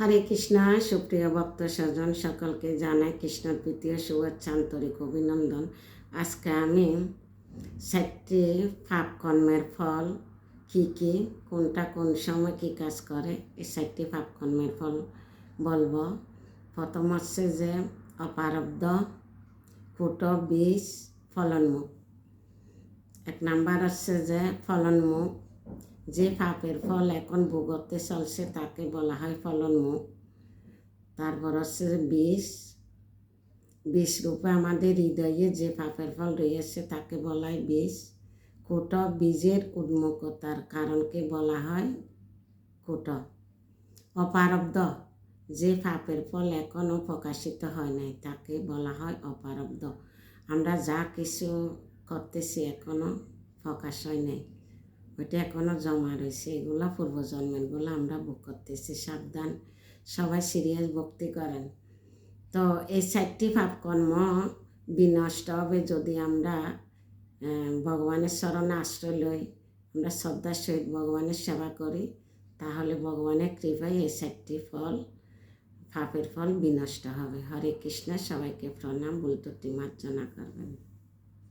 হরে কৃষ্ণ, সুপ্রিয় ভক্ত স্বজন, সকলকে জানাই কৃষ্ণর প্রীতীয় শুভেচ্ছা, আন্তরিক অভিনন্দন। আজকে আমি চারটি পাপ কর্মের ফল কি কি, কোনটা কোন সময় কি কাজ করে, এই চারটি পাপ কর্মের ফল বলব। প্রথম হচ্ছে যে অপারব্ধ কুট বীজ ফলনমুখ। এক নাম্বার হচ্ছে যে ফলনমুখ যে পাপের ফল এখন ভোগতে চলছে তাকে বলা হয় ফলনমুখ তারপর হচ্ছে বিষ বিষ রূপে আমাদের হৃদয়ে যে পাপের ফল রয়েছে তাকে বলা হয় বিষ। কুট বীজের উন্মুখতার কারণকে বলা হয় কুট। অপারব্ধ, যে পাপের ফল এখনও প্রকাশিত হয় নাই তাকে বলা হয় অপারব্ধ। আমরা যা কিছু করতেছি এখনও প্রকাশ হয় নাই। ওইটা এখনও জমা রয়েছে, এগুলো পূর্বজন্মেরগুলো আমরা ভোগ করতেছি, সাবধান। সবাই সিরিয়াস ভক্তি করেন। তো এই চারটি পাপকর্ম বিনষ্ট হবে যদি আমরা ভগবানের শরণে আশ্রয় লই, আমরা শ্রদ্ধার সহিত ভগবানের সেবা করি, তাহলে ভগবানের কৃপায় এই চারটি ফল, পাপের ফল বিনষ্ট হবে। হরে কৃষ্ণ, সবাইকে প্রণাম, ভুল মার্জনা করবেন।